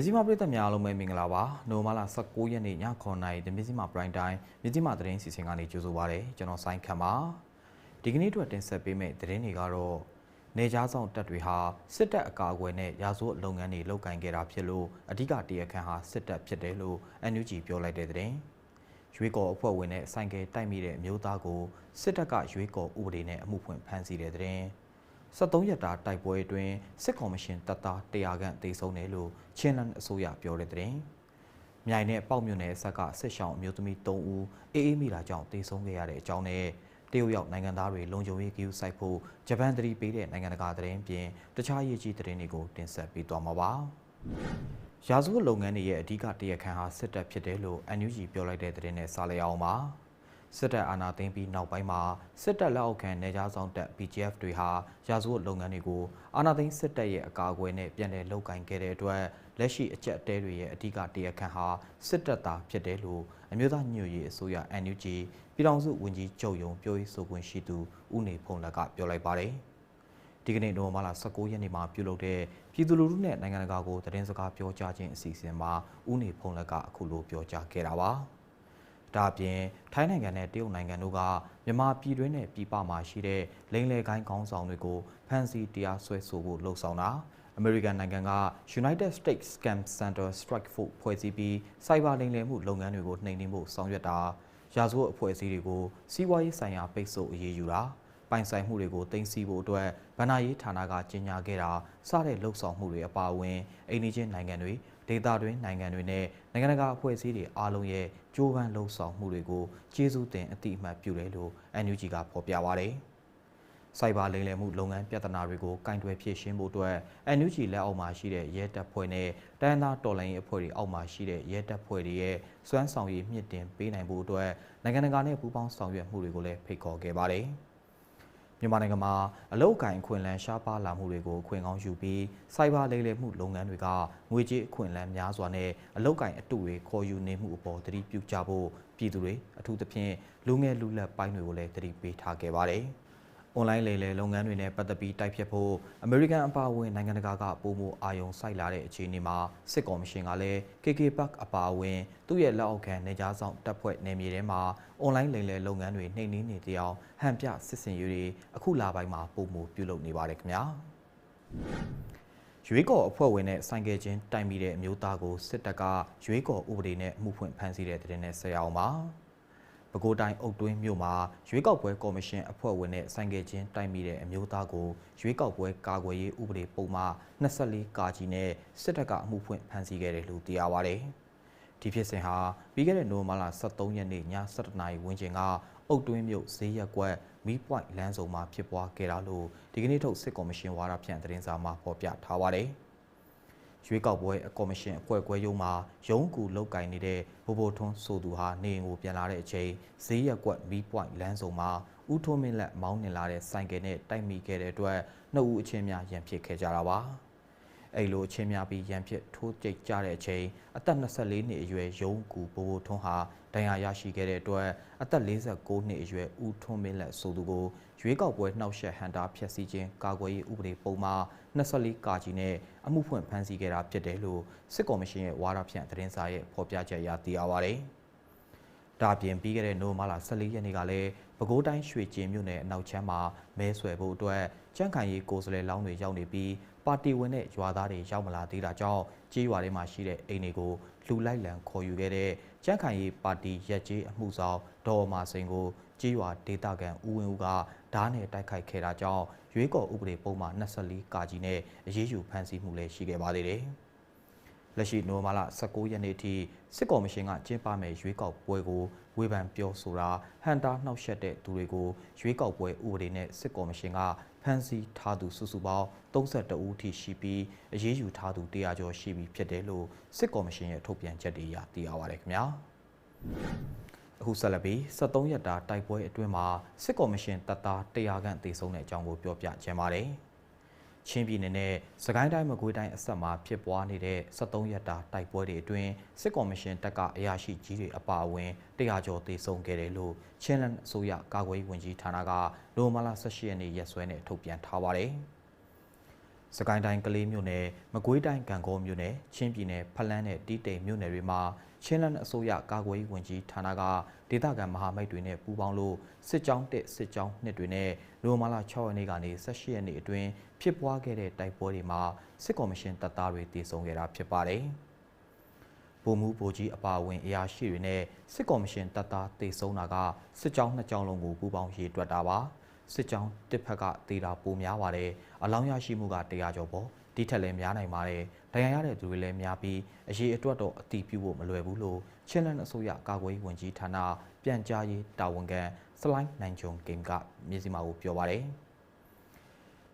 မြစီမပြည်သက်များအားလုံးပဲမင်္ဂလာပါနိုမာလာ19ရက်နေ့ည9:00နာရီဒီမြစီမပရိုင်တိုင်းမြစီမသတင်းစီစဉ်ကနေကြိုဆိုပါရစေကျွန်တော်စိုင်းခမ်းပါဒီကနေ့အတွက်တင်ဆက်ပေးမယ့်သတင်းတွေကတော့နေကြားဆောင်တပ်တွေဟာစစ်တပ်အကာအကွယ်နဲ့ရာဇဝတ်လုပ်ငန်းတွေလုပ်ကင်ခဲ့တာဖြစ်လို့အဓိကတရားခံဟာစစ်တပ်ဖြစ်တယ်လို့ NUG ပြောလိုက်တဲ့သတင်းရွေးကော်အဖွဲ့ဝင်နဲ့ဆိုင်ကယ်တိုက်မိတဲ့အမျိုးသားကိုစစ်တပ်ကရွေးကော်ဥပဒေနဲ့အမှုဖွင့်ဖမ်းဆီးတဲ့သတင်း 73ရက်တာတိုက်ပွဲအတွင်းစစ်ကော်မရှင်တပ်သား100ခန့်တေဆုံးတယ်လို့ချင်းလန်အစိုးရပြောတဲ့တဲ့။မြိုင်နဲ့ပေါက်မြို့နယ်ဆက်ကစစ်ရှောင်းအမျိုးသမီး3ဦးအေးအေးမိတာကြောင့်တေဆုံးခဲ့ရတဲ့အကြောင်းနဲ့တရုတ်ရောက်နိုင်ငံသားတွေလုံခြုံရေးကယူဆိုင်ဖို့ဂျပန်တရီပေးတဲ့နိုင်ငံတကာသတင်းပြင်တခြားရေးကြီးသတင်းတွေကိုတင်ဆက်ပေးသွားမှာပါ။ရာဇဝတ်လုပ်ငန်းတွေရဲ့အဓိကတရားခံဟာစစ်တပ်ဖြစ်တယ်လို့ NUG ပြောလိုက်တဲ့သတင်းနဲ့စလျအောင်ပါ။ စစ်တပ်အာဏာသိမ်းပြီးနောက်ပိုင်းမှာစစ်တပ်လက်အောက်ခံနေကြားဆောင်တပ် BGF တွေဟာရာဇဝတ်လုပ်ငန်းတွေကိုအာဏာသိမ်းစစ်တပ်ရဲ့အကာအကွယ်နဲ့ပြန်လည်လုပ်ကင်ခဲ့တဲ့အတွက်လက်ရှိအကြက်အတဲတွေရဲ့အဓိကတရားခံဟာစစ်တပ်သားဖြစ်တယ်လို့အမျိုးသားညွှန်ရေးအစိုးရ NUG ပြည်ထောင်စုဝန်ကြီးချုပ်ယုံပြောရေးဆိုခွင့်ရှိသူဦးနေဖုံးလက်ကပြောလိုက်ပါတယ်ဒီကနေ့နိုဝင်ဘာလ19ရက်နေ့မှာပြုလုပ်တဲ့ပြည်သူလူထုနဲ့နိုင်ငံတကာကိုသတင်းစကားပြောကြားခြင်းအစီအစဉ်မှာဦးနေဖုံးလက်ကအခုလိုပြောကြားခဲ့တာပါ။ ဒါအပြင်ထိုင်းနိုင်ငံနဲ့တရုတ်နိုင်ငံတို့ကမြန်မာပြည်တွင်းနဲ့ပြည်ပမှာရှိတဲ့လိမ်လည်ကိုင်းခေါင်းဆောင်တွေကိုဖမ်းဆီးတရားစွဲဆိုဖို့လှုံ့ဆော်တာအမေရိကန်နိုင်ငံက United States Scam Center Strike Force ဖွဲ့စည်းပြီးစိုက်ဘာလိမ်လည်မှုလုပ်ငန်းတွေကိုနှိမ်နင်းဖို့ဆောင်ရွက်တာရာဇဝတ်အဖွဲ့အစည်းတွေကိုစီးပွားရေးဆိုင်ရာပိတ်ဆို့အရေးယူတာပိုင်ဆိုင်မှုတွေကိုတင်စီဖို့အတွက်ဗဏ္ဍာရေးဌာနကကြေညာခဲ့တာစတဲ့လှုပ်ဆောင်မှုတွေအပါအဝင်အိန္ဒိချင်းနိုင်ငံတွေ ဒေသတွင်းနိုင်ငံတွေနဲ့နိုင်ငံတကာအဖွဲ့အစည်းတွေအားလုံးရဲ့ကြိုးပမ်းလှုံ့ဆော်မှုတွေကိုကျေးဇူးတင်အတိအမှတ်ပြုတယ်လို့ NUG ကဖော်ပြပါရတယ်။စိုက်ဘာလိမ်လည်မှုလုပ်ငန်းပြဿနာတွေကိုကင်တွယ်ဖြေရှင်းဖို့အတွက် NUG လက်အောက်မှာရှိတဲ့ရဲတပ်ဖွဲ့နဲ့တန်းသားတော်လှန်ရေးအဖွဲ့တွေအောက်မှာရှိတဲ့ရဲတပ်ဖွဲ့တွေရဲ့စွမ်းဆောင်ရည်မြင့်တင်ပေးနိုင်ဖို့အတွက်နိုင်ငံတကာနဲ့ပူးပေါင်းဆောင်ရွက်မှုတွေကိုလည်းဖိတ်ခေါ်ခဲ့ပါတယ်။ မြန်မာနိုင်ငံမှာအလုတ်ကင်အခွင့်အလမ်းရှားပါလာမှုတွေကိုခွင့်ကောင်းယူပြီးစိုက်ဘာလိမ်လည်မှုလုပ်ငန်းတွေကငွေကြေးအခွင့်အလမ်းများစွာနဲ့အလုတ်ကင်အတုတွေခေါ်ယူနေမှုအပေါ်သတိပြုကြဖို့ပြည်သူတွေအထူးသဖြင့်လူငယ်လူလက်ပိုင်းတွေကိုလည်းသတိပေးထားခဲ့ပါတယ်။ အွန်လိုင်းလေလေလုပ်ငန်းတွေနဲ့ပတ်သက်ပြီးတိုက်ဖြတ်ဖို့အမေရိကန်အပါအဝင်နိုင်ငံတကာကပုံမအာယုံစိုက်လာတဲ့အခြေအနေမှာစစ်ကော်မရှင်ကလည်း KK Park အပါအဝင်သူ့ရဲ့လက်အောက်ခံနေကြားဆောင်တပ်ဖွဲ့နယ်မြေထဲမှာအွန်လိုင်းလေလေလုပ်ငန်းတွေနှိမ်နင်းနေတဲ့အကြောင်းဟန်ပြစစ်စင်ရေးတွေအခုလပိုင်းမှာပုံမပြုလုပ်နေပါတယ်ခင်ဗျာရွေးကော်အဖွဲ့ဝင်နဲ့ဆိုင်ကယ်ချင်းတိုင်မိတဲ့အမျိုးသားကိုစစ်တပ်ကရွေးကော်ဥပဒေနဲ့အမှုဖွင့်ဖမ်းဆီးတဲ့တဲ့တဲ့နဲ့ဆက်ရအောင်ပါ။ ပဲခူးတိုင်းအုတ်တွင်းမြို့မှာရွေးကောက်ပွဲကော်မရှင်အဖွဲ့ဝင်နဲ့ဆိုင်ကယ်ချင်းတိုက်မိတဲ့အမျိုးသားကိုရွေးကောက်ပွဲကာကွယ်ရေးဥပဒေပုံမှ24ကာကြီးနဲ့စစ်တပ်ကအမှုဖွင့်ဖမ်းဆီးခဲ့တယ်လို့သိရပါဗျ။ဒီဖြစ်စဉ်ဟာပြီးခဲ့တဲ့နိုဝင်ဘာလ23ရက်နေ့ည7:00နာရီဝန်းကျင်ကအုတ်တွင်းမြို့ဈေးရက်ကွက်မီးပွိုင်လမ်းစုံမှာဖြစ်ပွားခဲ့တာလို့ဒီကနေ့ထုတ်စစ်ကော်မရှင်ဝါဒဖြန့်သတင်းစာမှာဖော်ပြထားပါတယ်။ ရွေးကောက်ပွဲကော်မရှင်အဖွဲ့ခွဲရုံးမှာရုံးကူလောက်ကင်နေတဲ့ဘိုဘိုထွန်းဆိုသူဟာနေအိမ်ကိုပြန်လာတဲ့အချိန်ဈေးရက်ကွက်မီးပွိုင်လမ်းစုံမှာဦးထွန်းမင်းလက်မောင်းနှင်လာတဲ့ဆိုင်ကယ်နဲ့တိုက်မိခဲ့တဲ့အတွက်နှစ်ဦးအချင်းများရန်ဖြစ်ခဲ့ကြတာပါ အဲ့လိုအချင်းများပြီးရန်ဖြစ်ထိုးကြိတ်ကြတဲ့အချိန်အသက်24နှစ်အရွယ်ရုံးကူဘိုဘိုထွန်းဟာဒဏ်ရာရရှိခဲ့တဲ့အတွက်အသက်49နှစ်အရွယ်ဦးထွန်းမင်းလက်ဆိုသူကိုရွေးကောက်ပွဲနှောက်ယှက်ဟန်တာဖျက်ဆီးခြင်းကာကွယ်ရေးဥပဒေပုံမှ24ကာကြီးနဲ့အမှုဖွင့်ဖမ်းဆီးခဲ့တာဖြစ်တယ်လို့စစ်ကော်မရှင်ရဲ့ဝါဒဖြန့်သတင်းစာရဲ့ဖော်ပြချက်အရသိရပါဗျ။ဒါပြင်ပြီးခဲ့တဲ့နိုဝင်ဘာလ14ရက်နေ့ကလည်းပဲခူးတိုင်းရွှေကျင်မြို့နယ်အနောက်ချမ်းမှာမဲဆွယ်ဖို့အတွက်ကြန့်ခိုင်ရေးကိုယ်စားလှယ်လောင်းတွေရောက်နေပြီး ပါတီဝင်တဲ့ရွာသားတွေရောက်မလာသေးတာကြောင့်ကြေးရွာတွေမှာရှိတဲ့အိမ်တွေကိုလူလိုက်လံခေါ်ယူခဲ့တဲ့ကြန့်ခိုင်ရေးပါတီရက်ကျေးအမှုဆောင်ဒေါ်မာစိန်ကိုကြေးရွာဒေသခံဦးဝင်းဦးကဓားနဲ့တိုက်ခိုက်ခဲ့တာကြောင့်ရွေးကော်ဥပဒေပုံမှန်24ကာကြီးနဲ့အရေးယူဖမ်းဆီးမှုလည်းရှိခဲ့ပါသေးတယ်။လက်ရှိနိုဝင်ဘာလ19ရက်နေ့ထိစစ်ကော်မရှင်ကကျင်းပမယ်ရွေးကောက်ပွဲကိုဝေဖန်ပြောဆိုတာဟန်တာနှောက်ယှက်တဲ့သူတွေကိုရွေးကောက်ပွဲဥပဒေနဲ့စစ်ကော်မရှင်က ဖမ်းဆီးထားသူစုစုပေါင်း32ဦးထိရှိပြီးအရေးယူထားသူ100ကျော်ရှိပြီဖြစ်တယ်လို့စစ်ကော်မရှင်ရဲ့ထုတ်ပြန်ချက်တွေအရသိရပါတယ်ခင်ဗျာအခုဆက်လက်ပြီး73ရက်တာတိုက်ပွဲအတွင်းမှာစစ်ကော်မရှင်တပ်သား100ခန့်တေဆုံးတဲ့အကြောင်းကိုပြောပြချင်ပါတယ် ချင်းပြည်နယ်နဲ့စကိုင်းတိုင်းမကွေးတိုင်းအဆက်မှာဖြစ်ပွားနေတဲ့73ရက်တာတိုက်ပွဲတွေအတွင်းစစ်ကော်မရှင်တပ်ကအရာရှိကြီးတွေအပါအဝင်100ကျော်သေဆုံးခဲ့တယ်လို့ချင်းလန်အစိုးရကာကွယ်ရေးဝန်ကြီးဌာနကနိုမလာ18ရက်နေ့ရက်စွဲနဲ့ထုတ်ပြန်ထားပါတယ်။မ စကိုင်းတိုင်းကလေးမြို့နယ်မကွေးတိုင်းကံကောမြို့နယ်ချင်းပြည်နယ်ဖလန်းနဲ့တီးတိမ်မြို့နယ်တွေမှာချင်းလန်းအစိုးရကာကွယ်ရေးဝန်ကြီးဌာနကဒေသခံမဟာမိတ်တွေနဲ့ပူးပေါင်းလို့စစ်ကြောင်းတက်စစ်ကြောင်းနှစ်တွေနဲ့နိုဝင်ဘာလ6ရက်နေ့ကနေ18ရက်နေ့အတွင်းဖြစ်ပွားခဲ့တဲ့တိုက်ပွဲတွေမှာစစ်ကော်မရှင်တပ်သားတွေတည်ဆုံခဲ့တာဖြစ်ပါတယ်။ပုံမှုဗိုလ်ကြီးအပါအဝင်အရာရှိတွေနဲ့စစ်ကော်မရှင်တပ်သားတည်ဆုံတာကစစ်ကြောင်းနှစ်ကြောင်းလုံးကိုပူးပေါင်းရေးတွက်တာပါ။ စစ်ကြောင်းတစ်ဖက်ကတေတာပိုများပါတယ်။အလောင်းရရှိမှုက100ကျော်ပေါ့။ဒီထက်လည်းများနိုင်ပါတယ်။ဒဏ်ရာရတဲ့သူတွေလည်းများပြီးအရေးအတွက်တော့အတီးပြုဖို့မလွယ်ဘူးလို့ချင်းလန်အစိုးရကာကွယ်ရေးဝန်ကြီးဌာနပြန်ကြားရေးတာဝန်ခံစလိုင်းနိုင်ဂျုံဂိမ်းကမြေစီမာကိုပြောပါတယ်။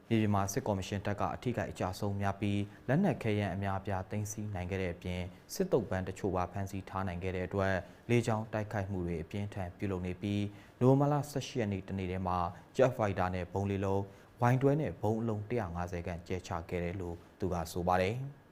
ပြည်ပြည်မှာစစ်ကော်မရှင်တပ်ကအထိကအကြဆုံးများပြီးလက်နက်ခဲယမ်းအများအပြားတင်စီနိုင်ခဲ့တဲ့အပြင်စစ်တုပ်ပန်းတချို့ပါဖမ်းဆီးထားနိုင်ခဲ့တဲ့အတွက်လေကြောင်းတိုက်ခိုက်မှုတွေအပြင်းထန်ပြုလုပ်နေပြီးနိုဝင်ဘာလ18ရက်နေ့တနေ့တည်းမှာ Jet Fighter နဲ့ဘုံလေးလုံးဝိုင်းတွဲနဲ့ဘုံအလုံး150ခန့်ကျဲချခဲ့တယ်လို့သူကဆိုပါတယ်။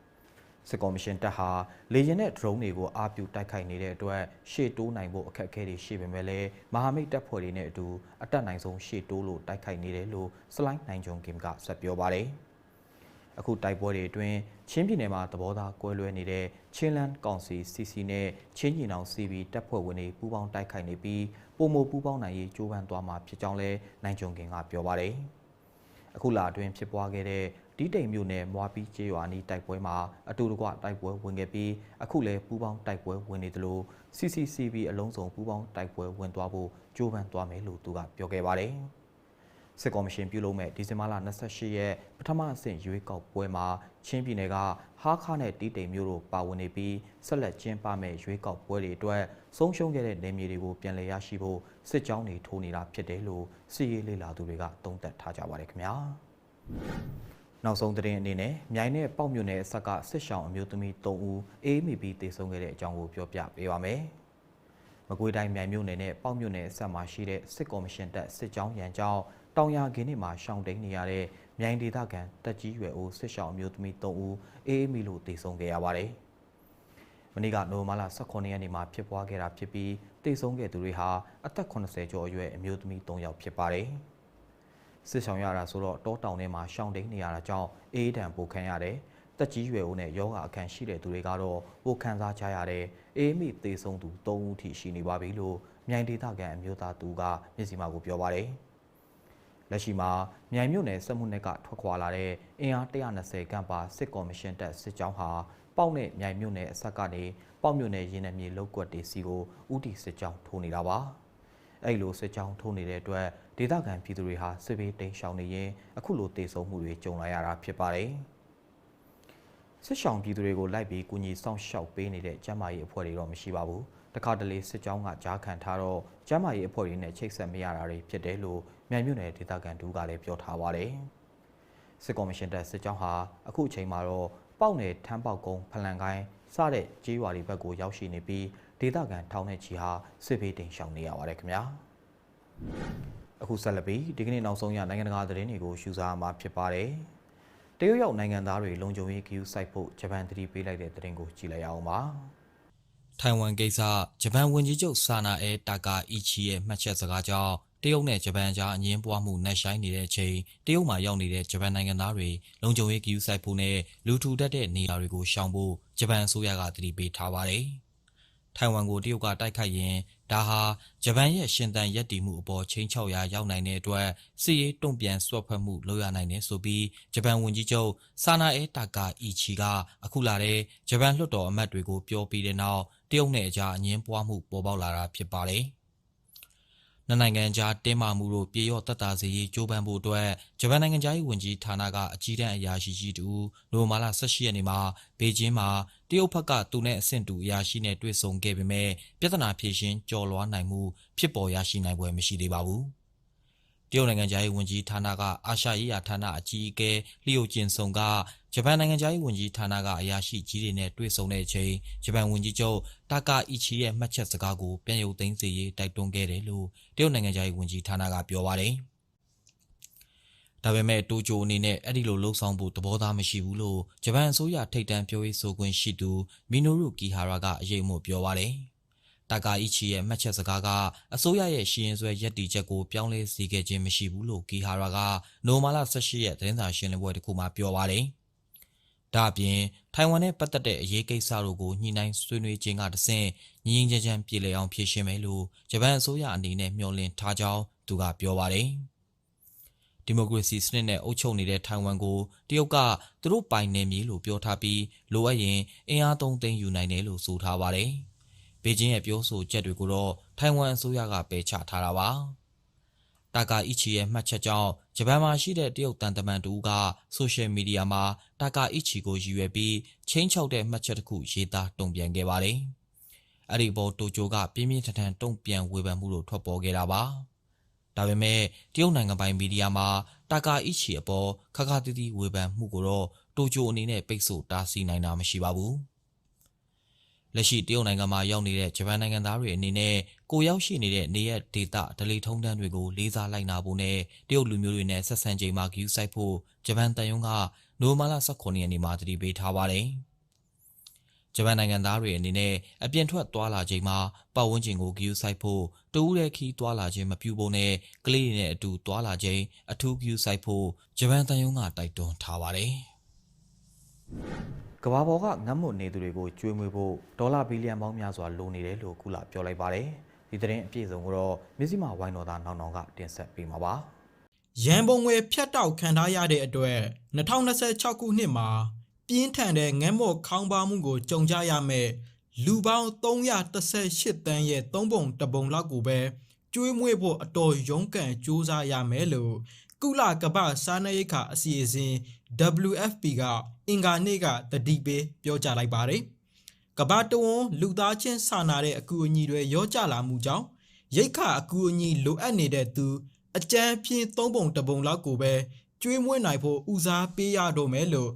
စစ်ကော်မရှင်တပ်ဟာလေရင်နဲ့ drone တွေကိုအားပြုတိုက်ခိုက်နေတဲ့အတွက်ရှေ့တိုးနိုင်ဖို့အခက်အခဲတွေရှိပေမဲ့လည်းမဟာမိတ်တပ်ဖွဲ့တွေနဲ့အတူအတက်နိုင်ဆုံးရှေ့တိုးလို့တိုက်ခိုက်နေတယ်လို့စလိုင်းနိုင်ဂျုံကင်ကဆက်ပြောပါတယ်။အခုတိုက်ပွဲတွေအတွင်းချင်းပြည်နယ်မှာသဘောထားကွဲလွဲနေတဲ့ချင်းလန်းကောင်စီ CC နဲ့ချင်းညီနောင် CB တပ်ဖွဲ့ဝင်တွေပူးပေါင်းတိုက်ခိုက်နေပြီးပုံမပူးပေါင်းနိုင်ရေးကြိုးပမ်းသွားမှာဖြစ်ကြောင်းလည်းနိုင်ဂျုံကင်ကပြောပါတယ်။အခုလာအတွင်းဖြစ်ပွားခဲ့တဲ့ တီးတိမ်မြို့နယ်မွာပီးကျေးရွာနီးတိုက်ပွဲမှာအတူတကွတိုက်ပွဲဝင်ခဲ့ပြီးအခုလည်းပူးပေါင်းတိုက်ပွဲဝင်နေသလို CCCB အလုံးစုံပူးပေါင်းတိုက်ပွဲဝင်သွားဖို့ကြိုးပမ်းသွားမယ်လို့သူကပြောခဲ့ပါတယ်။စစ်ကော်မရှင်ပြုလုပ်မဲ့ဒီဇင်ဘာလ28ရက်ပထမအဆင့်ရွေးကောက်ပွဲမှာချင်းပြည်နယ်ကဟားခါနဲ့တီးတိမ်မြို့တို့ပါဝင်နေပြီးဆက်လက်ကျင်းပမဲ့ရွေးကောက်ပွဲတွေအတွက်ဆုံးရှုံးခဲ့တဲ့နေမြေတွေကိုပြန်လည်ရရှိဖို့စစ်ကြောင်းတွေထိုးနေတာဖြစ်တယ်လို့စီရေးလေလာသူတွေကသုံးသပ်ထားကြပါတယ်ခင်ဗျာ။ နောက်ဆုံးသတင်းအနေနဲ့မြိုင်နဲ့ပေါက်မြို့နယ်အဆက်ကစစ်ရှောင်းအမျိုးသမီး3ဦးအေးမိပြီးတေဆုံးခဲ့တဲ့အကြောင်းကိုပြောပြပေးပါမယ်။မကွေးတိုင်းမြိုင်မြို့နယ်နဲ့ပေါက်မြို့နယ်အဆက်မှာရှိတဲ့စစ်ကော်မရှင်တပ်စစ်ကြောင်းရန်ကြောင်းတောင်ရခင်းနေမှာရှောင်းတိန်နေရတဲ့မြိုင်ဒေသခံတက်ကြီးရွယ်ဦးစစ်ရှောင်းအမျိုးသမီး3ဦးအေးမိလို့တေဆုံးခဲ့ရပါတယ်။မနေ့ကနိုဝင်ဘာလ18ရက်နေ့မှာဖြစ်ပွားခဲ့တာဖြစ်ပြီးတေဆုံးခဲ့သူတွေဟာအသက်80ကျော်အရွယ်အမျိုးသမီး3ယောက်ဖြစ်ပါတယ်။ စစ်ဆောင်ရတာဆိုတော့တောတောင်ထဲမှာရှောင်းတိန်နေရတာကြောင့်အေးဒဏ်ပိုခံရတယ်တက်ကြီးရွယ်ဦးနဲ့ယောဂအခန့်ရှိတဲ့သူတွေကတော့ဟိုခံစားကြရတဲ့အေးမိသေးဆုံးသူ၃ဦးထိရှိနေပါပြီလို့မြိုင်ဒေသခံအမျိုးသားသူကမျက်စိမှကိုပြောပါတယ်လက်ရှိမှာမြိုင်မြို့နယ်စက်မှုနယ်ကထွက်ခွာလာတဲ့အင်အား120ခန့်ပါစစ်ကော်မရှင်တပ်စစ်ကြောင်းဟာပေါက်နဲ့မြိုင်မြို့နယ်အဆက်ကနေပေါက်မြို့နယ်ရင်းနှီးမြေလောက်ကွက်တေစီကိုဥတီစစ်ကြောင်းထိုးနေတာပါ။ အဲ့လိုစစ်ကြောင်းထိုးနေတဲ့အတွက်ဒေသခံပြည်သူတွေဟာစစ်ဘေးတိမ်ရှောင်နေရင်အခုလိုတေဆုံမှုတွေကြုံလာရတာဖြစ်ပါတယ်စစ်ရှောင်ပြည်သူတွေကိုလိုက်ပြီးကူညီဆောင်ရှောက်ပေးနေတဲ့ကျမ်းမာရေးအဖွဲ့တွေတော့မရှိပါဘူးတခါတလေစစ်ကြောင်းကကြားခံထားတော့ကျမ်းမာရေးအဖွဲ့တွေနဲ့ချိတ်ဆက်မရတာတွေဖြစ်တယ်လို့မြိုင်မြို့နယ်ဒေသခံတူကလည်းပြောထားပါတယ်စစ်ကော်မရှင်တပ်စစ်ကြောင်းဟာအခုအချိန်မှာတော့ပေါက်နယ်ထမ်းပေါက်ကုန်းဖလန်ကိုင်းစတဲ့ကြေးရွာတွေဘက်ကိုရောက်ရှိနေပြီး ဒေသခံထောင်နဲ့ချီဟာစစ်ဘေးတိမ်ရှောင်နေရပါတယ်ခင်ဗျာအခုဆက်လက်ပြီးဒီကနေ့နောက်ဆုံးရနိုင်ငံတကာသတင်းတွေကိုရှုစားမှာဖြစ်ပါတယ်တရုတ်ရောက်နိုင်ငံသားတွေလုံခြုံရေးကယူစိုက်ဖို့ဂျပန်တတိပေးလိုက်တဲ့သတင်းကိုကြည့်လိုက်အောင်ပါထိုင်ဝမ်ကိစ္စဂျပန်ဝန်ကြီးချုပ်ဆာနာအဲတာကာအီချီရဲ့မှတ်ချက်စကားကြောင့်တရုတ်နဲ့ဂျပန်ကြားအငင်းပွားမှုနှက်ဆိုင်နေတဲ့အချိန်တရုတ်မှာရောက်နေတဲ့ဂျပန်နိုင်ငံသားတွေလုံခြုံရေးကယူဆိုင်ဖို့နဲ့လူထူတတ်တဲ့နေရာတွေကိုရှောင်ဖို့ဂျပန်အစိုးရကတတိပေးထားပါတယ်။ ထိုင်ဝမ်ကိုတရုတ်ကတိုက်ခိုက်ရင်ဒါဟာဂျပန်ရဲ့ရှင်သန်ရည်တည်မှုအပေါ်ချင်းချောက်ရာရောက်နိုင်တဲ့အတွက်စစ်ရေးတုံ့ပြန်ဆွတ်ဖက်မှုလုပ်ရနိုင်တယ်ဆိုပြီးဂျပန်ဝန်ကြီးချုပ်ဆာနာအဲတာကာအီချီကအခုလာတဲ့ဂျပန်လွှတ်တော်အမတ်တွေကိုပြောပြီးတဲ့နောက်တရုတ်နဲ့အကြားအငင်းပွားမှုပေါ်ပေါက်လာတာဖြစ်ပါတယ်။ နှစ်နိုင်ငံကြားတင်းမာမှုတို့ပြေလျော့သက်သာစေရေးကြိုးပမ်းဖို့အတွက်ဂျပန်နိုင်ငံသားရေးဝန်ကြီးဌာနကအကြီးတန်းအရာရှိကြီးတူနိုဝင်ဘာလ18ရက်နေ့မှာဘေကျင်းမှာတရုတ်ဘက်ကသူနဲ့အဆင့်တူအရာရှိနဲ့တွေ့ဆုံခဲ့ပေမဲ့ပြဿနာဖြေရှင်းကျော်လွှားနိုင်မှုဖြစ်ပေါ်ရရှိနိုင်ပွဲမရှိသေးပါဘူး။တရုတ်နိုင်ငံသားရေးဝန်ကြီးဌာနကအာရှရေးရာဌာနအကြီးအကဲလျိုကျင်ဆုံက ဂျပန်နိုင်ငံသားရေးဝန်ကြီးဌာနကအရာရှိကြီးတွေနဲ့တွေ့ဆုံတဲ့အချိန်ဂျပန်ဝန်ကြီးချုပ်တာကာအီချီရဲ့မှတ်ချက်စကားကိုပြန်ရုပ်သိမ်းစေရေးတိုက်တွန်းခဲ့တယ်လို့တရုတ်နိုင်ငံသားရေးဝန်ကြီးဌာနကပြောပါတယ်ဒါပေမဲ့တိုကျိုအနေနဲ့အဲ့ဒီလိုလှုပ်ဆောင်ဖို့သဘောထားမရှိဘူးလို့ဂျပန်အစိုးရထိပ်တန်းပြောရေးဆိုခွင့်ရှိသူမီနိုရုကီဟာရာကအရေးမို့ပြောပါတယ်။တတာကာအီချီရဲ့မှတ်ချက်စကားကအစိုးရရဲ့ရှီရင်ဆွဲရက်တီချက်ကိုပြောင်းလဲစေခဲ့ခြင်းမရှိဘူးလို့ကီဟာရာကနိုမာလာ18ရက်သတင်းစာရှင်းလင်းပွဲတစ်ခုမှာပြောပါတယ်။ ဒါ့အပြင်ထိုင်ဝမ်နဲ့ပတ်သက်တဲ့အရေးကိစ္စတို့ကိုညှိနှိုင်းဆွေးနွေးခြင်းကတဆင့်ငြင်းငြင်းချမ်းချမ်းပြည်လည်အောင်ဖြေရှင်းမယ်လို့ဂျပန်အစိုးရအနေနဲ့မျှော်လင့်ထားကြောင်းသူကပြောပါတယ်။ဒီမိုကရေစီစနစ်နဲ့အုပ်ချုပ်နေတဲ့ထိုင်ဝမ်ကိုတရုတ်ကသူတို့ပိုင်နေမည်လို့ပြောထားပြီးလိုအပ်ရင်အင်အားသုံးသိမ်းယူနိုင်တယ်လို့ဆိုထားပါတယ်။ဘေကျင်းရဲ့ပြောဆိုချက်တွေကိုတော့ထိုင်ဝမ်အစိုးရကပယ်ချထားတာပါ။ တာကာအီချီရဲ့မှတ်ချက်ကြောင့်ဂျပန်မှာရှိတဲ့တရုတ်တန်တမန်တူကဆိုရှယ်မီဒီယာမှာတာကာအီချီကိုရည်ရွယ်ပြီးချင်းချောက်တဲ့မှတ်ချက်တစ်ခုရေးသားတုံ့ပြန်ခဲ့ပါတယ်။အဲ့ဒီပေါ်တိုကျိုကပြင်းပြင်းထန်ထန်တုံ့ပြန်ဝေဖန်မှုလို့ထွက်ပေါ်ခဲ့တာပါ။ဒါပေမဲ့တရုတ်နိုင်ငံပိုင်မီဒီယာမှာတာကာအီချီအပေါ်ခက်ခါတီးတီးဝေဖန်မှုကိုတော့တိုကျိုအနေနဲ့ပိတ်ဆို့တားဆီးနိုင်တာမရှိပါဘူး။ လက်ရှိတရုတ်နိုင်ငံမှာရောက်နေတဲ့ဂျပန်နိုင်ငံသားတွေအနေနဲ့ကိုရောက်ရှိနေတဲ့နေရက်ဒေတာဒလိထုံးတန်းတွေကိုလေးစားလိုက်နာဖို့နဲ့တရုတ်လူမျိုးတွေနဲ့ဆက်ဆံချိန်မှာဂယူဆိုင်ဖို့ဂျပန်တန်ယုံကနိုဝင်ဘာလ18ရက်နေ့မှာတတိပေးထားပါတယ်။ဂျပန်နိုင်ငံသားတွေအနေနဲ့အပြင်ထွက်သွားလာချိန်မှာပတ်ဝန်းကျင်ကိုဂယူဆိုင်ဖို့တူးတဲ့ခီးသွားလာခြင်းမပြုဖို့နဲ့ကလေးတွေနဲ့အတူသွားလာခြင်းအထူးဂယူဆိုင်ဖို့ဂျပန်တန်ယုံကတိုက်တွန်းထားပါတယ်။ ကဘာပေါ်ကငတ်မွတ်နေသူတွေကိုကျွေးမွေးဖို့ဒေါ်လာဘီလီယံပေါင်းများစွာလိုနေတယ်လို့ကုလပြောလိုက်ပါတယ်ဒီသတင်းအပြည့်အစုံကိုတော့မြစည်းမဝိုင်းတော်သားနောင်နောင်ကတင်ဆက်ပေးမှာပါရန်ပုံငွေဖြတ်တောက်ခံထားရတဲ့အတွက်2026ခုနှစ်မှာပြင်းထန်တဲ့ငဲမော့ခေါင်းပါမှုကိုကြုံကြရမယ်လူပေါင်း318တန်းရဲ့သုံးပုံတစ်ပုံလောက်ကိုပဲကျွေးမွေးဖို့အတော်ရုန်းကန်စူးစမ်းရမယ်လို့ကုလကမ္ဘာစားနပ်ရိက္ခာအစီအစဉ် WFP က အင်္ဂါနေ့ကတတိပေးပြောကြားလိုက်ပါတယ်ကမ္ဘာတဝန်းလူသားချင်းစာနာတဲ့အကူအညီတွေရောကြလာမှုကြောင့်ရိက္ခာအကူအညီလိုအပ်နေတဲ့သူအကြမ်းဖျင်းသုံးပုံတစ်ပုံလောက်ကိုပဲကျွေးမွေးနိုင်ဖို့ဦးစားပေးရတော့မယ်လို့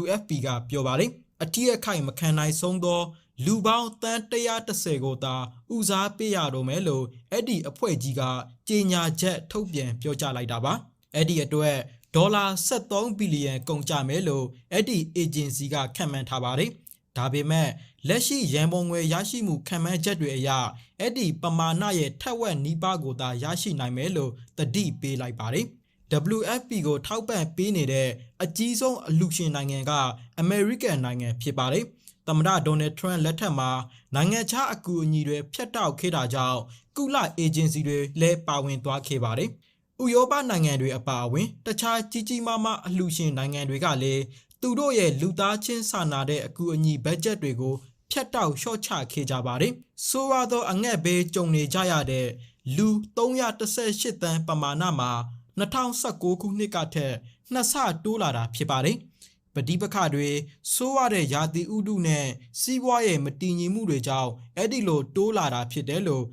WFP ကပြောပါတယ်အထီးအခိုက်မခံနိုင်ဆုံးသောလူပေါင်းတန်း130ကိုသာဦးစားပေးရတော့မယ်လို့အဲ့ဒီအဖွဲ့ကြီးကကြေညာချက်ထုတ်ပြန်ပြောကြားလိုက်တာပါအဲ့ဒီအတွက် ဒေါ်လာ73ဘီလီယံကုန်ကျမယ်လို့အဲ့ဒီ agency ကခန့်မှန်းထားပါတယ်ဒါပေမဲ့လက်ရှိရန်ပုံငွေရရှိမှုခံမှန်းချက်တွေအရအဲ့ဒီပမာဏရဲ့ထက်ဝက်နီးပါးကိုသာရရှိနိုင်မယ်လို့တတိပေးလိုက်ပါတယ်။ WFP ကိုထောက်ပံ့ပေးနေတဲ့အကြီးဆုံးအလူရှင်နိုင်ငံကအမေရိကန်နိုင်ငံဖြစ်ပါတယ်။သမ္မတဒေါ်နယ်ထရန့်လက်ထက်မှာနိုင်ငံခြားအကူအညီတွေဖျက်တောက်ခဲ့တာကြောင့်ကုလအေဂျင်စီတွေလည်းပါဝင်သွားခဲ့ပါတယ်။ ဥရောပနိုင်ငံတွေအပါအဝင် တခြားကြီးကြီးမားမားအလှူရှင်နိုင်ငံတွေကလည်းသူတို့ရဲ့လူသားချင်းစာနာတဲ့အကူအညီဘတ်ဂျက်တွေကိုဖြတ်တောက်လျှော့ချခဲ့ကြပါတယ်။ဆိုရသောအငက်ဘေးကြုံနေကြရတဲ့လူ318တန်းပမာဏမှာ2019ခုနှစ်ကထက်နှစ်ဆတိုးလာတာဖြစ်ပါတယ်။ပဋိပက္ခတွေဆိုးရတဲ့ရာသီဥတုနဲ့စီးပွားရေးမတည်ငြိမ်မှုတွေကြောင့်အဲ့ဒီလိုတိုးလာတာဖြစ်တယ်လို့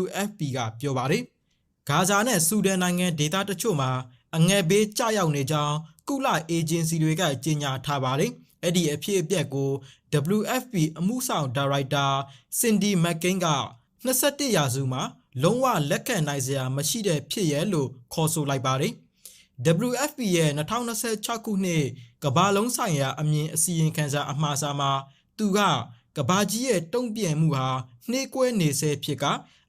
WFP ကပြောပါတယ်။ ဂါဇာနဲ့ဆူဒန်နိုင်ငံဒေသတချို့မှာအငယ်ဘေးကြရောက်နေကြောင်းကုလအေဂျင်စီတွေကကြေညာထားပါတယ်။အဲ့ဒီအဖြစ်အပျက်ကို WFP အမှုဆောင်ဒါရိုက်တာစင်ဒီမက်ကိန်းက21ရာစုမှာလုံးဝလက်ခံနိုင်စရာမရှိတဲ့ဖြစ်ရဲလို့ခေါ်ဆိုလိုက်ပါတယ်။ WFP ရဲ့2026ခုနှစ်ကမ္ဘာလုံးဆိုင်ရာအမြင်အစီရင်ခံစာအမှားစာမှာသူကကဘာကြီးရဲ့တုံ့ပြန်မှုဟာနှေးကွဲနေဆဲဖြစ်က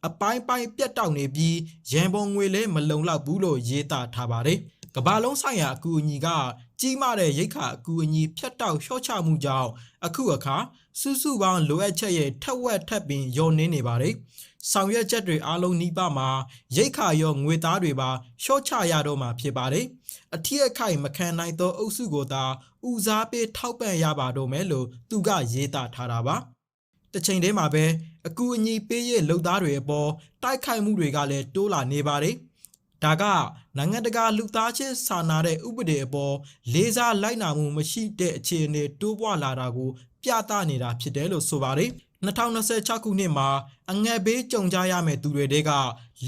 အပိုင်းပိုင်းပြတ်တောက်နေပြီးရန်ပုံငွေလည်းမလုံလောက်ဘူးလို့ရေးသားထားပါတယ်။ကဘာလုံးဆိုင်ရာအကူအညီကကြီးမားတဲ့ရိတ်ခါအကူအညီဖြတ်တောက်လျှော့ချမှုကြောင့်အခုအခါစုစုပေါင်းလိုအပ်ချက်ရဲ့ထက်ဝက်ထပ်ပင်ညော့နေနေပါတယ်။ဆောင်ရွက်ချက်တွေအားလုံးနှိပါမှာရိတ်ခါရောငွေသားတွေပါလျှော့ချရတော့မှာဖြစ်ပါတယ်။အထီးအခိုက်မခံနိုင်သောအုပ်စုကိုသာဦးစားပေးထောက်ပံ့ရပါတော့မယ်လို့သူကရေးသားထားတာပါ။ တစ်ချိန်တည်းမှာပဲအကူအညီပေးရဲ့လုံသားတွေအပေါ်တိုက်ခိုက်မှုတွေကလည်းတိုးလာနေပါတယ်။ဒါကနိုင်ငံတကာလူသားချင်းစာနာတဲ့ဥပဒေအပေါ်လေးစားလိုက်နာမှုမရှိတဲ့အခြေအနေတိုးပွားလာတာကို ပြသနေတာဖြစ်တယ်လို့ဆိုပါတယ်။2026ခုနှစ်မှာအငတ်ဘေးကြုံကြရမယ့်သူတွေတဲက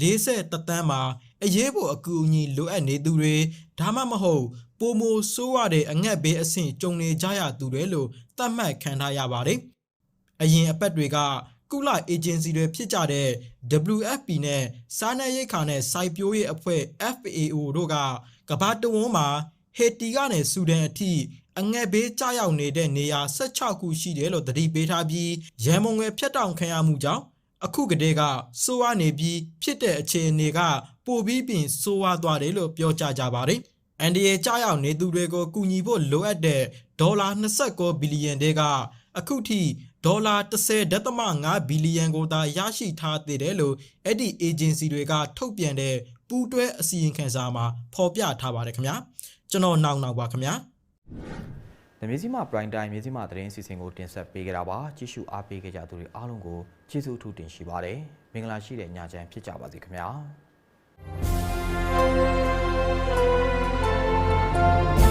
40တန်းမှာအရေးပေါ်အကူအညီလိုအပ်နေသူတွေဒါမှမဟုတ်ပိုမိုဆိုးရတဲ့အငတ်ဘေးအဆင့်ကြုံနေကြရသူတွေလို့သတ်မှတ်ခံထားရပါတယ်။ အရင်အပတ်တွေကကုလအေဂျင်စီတွေဖြစ်ကြတဲ့ WFP နဲ့စားနပ်ရိက္ခာနဲ့စိုက်ပျိုးရေးအဖွဲ့ FAO တို့ကကမ္ဘာတဝန်းမှာဟေတီကနေဆူဒန်အထိအငက်ဘေးကြောက်နေတဲ့နေရာ16ခုရှိတယ်လို့သတိပေးထားပြီးရန်မုံငယ်ဖြတ်တောင်ခံရမှုကြောင့်အခုကတည်းကစိုးဝါနေပြီးဖြစ်တဲ့အခြေအနေကပိုပြီးပြင်စိုးဝါသွားတယ်လို့ပြောကြားကြပါတယ်။အန်ဒီယေကြားရောက်နေသူတွေကိုကူညီဖို့လိုအပ်တဲ့ဒေါ်လာ29ဘီလီယံတွေကအခုထိ ဒေါ်လာ10.5ဘီလီယံကိုသာရရှိထားသေးတယ်လို့အဲ့ဒီ agency တွေကထုတ်ပြန်တဲ့ပူးတွဲအစီရင်ခံစာမှာဖော်ပြထားပါတယ်ခင်ဗျာကျွန်တော်နောက်နောက်ပါခင်ဗျာ။မြစည်းမ prime time မြစည်းမသတင်းစီစဉ်ကိုတင်ဆက်ပေးကြတာပါ။ကြည့်ရှုအားပေးခဲ့ကြသူတွေအားလုံးကိုကျေးဇူးအထူးတင်ရှိပါတယ်။မင်္ဂလာရှိတဲ့ညချမ်းဖြစ်ကြပါစေခင်ဗျာ။